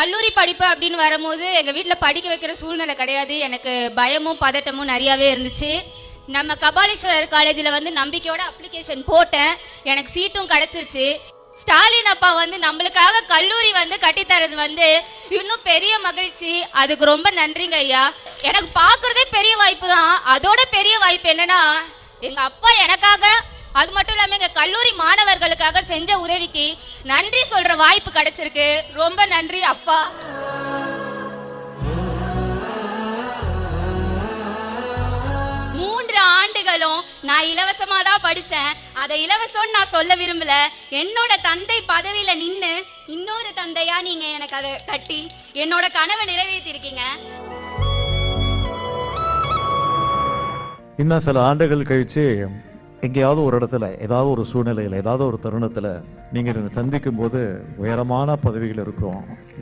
கல்லூரி படிப்பு அப்படின்னு வரும்போது எங்கள் வீட்டில் படிக்க வைக்கிற சூழ்நிலை கிடையாது. எனக்கு பயமும் பதட்டமும் நிறையாவே இருந்துச்சு. நம்ம கபாலீஸ்வரர் காலேஜில் வந்து நம்பிக்கையோட அப்ளிகேஷன் போட்டேன். எனக்கு சீட்டும் கிடச்சிருச்சு. ஸ்டாலின் அப்பா வந்து நம்மளுக்காக கல்லூரி வந்து கட்டித்தரது வந்து இன்னும் பெரிய மகிழ்ச்சி. அதுக்கு ரொம்ப நன்றிங்க ஐயா. எனக்கு பார்க்குறதே பெரிய வாய்ப்பு தான். அதோட பெரிய வாய்ப்பு என்னன்னா எங்கள் அப்பா எனக்காக அது மட்டும் இல்லாமல் எங்கள் கல்லூரி மாணவர்களுக்காக செஞ்ச உதவிக்கு நன்றி சொல்ற வாய்ப்பு கிடைச்சிருக்கு. ரொம்ப நன்றி அப்பா. மூன்று ஆண்டுகளும் நான் இலவசமா தான் படிச்சேன். அதை இலவசம்னு நான் சொல்ல விரும்பல. என்னோட தந்தை பதவியில நின்னு இன்னொரு தந்தையா நீங்க எனக்கு அதை கட்டி என்னோட கனவை நிறைவேற்றிருக்கீங்க. இன்னும் சில ஆண்டுகள் கழிச்சு எங்கேயாவது ஒரு இடத்துல ஏதாவது ஒரு சூழ்நிலையில் ஏதாவது ஒரு தருணத்தில் நீங்கள் சந்திக்கும் போது உயரமான பதவிகள் இருக்கும்.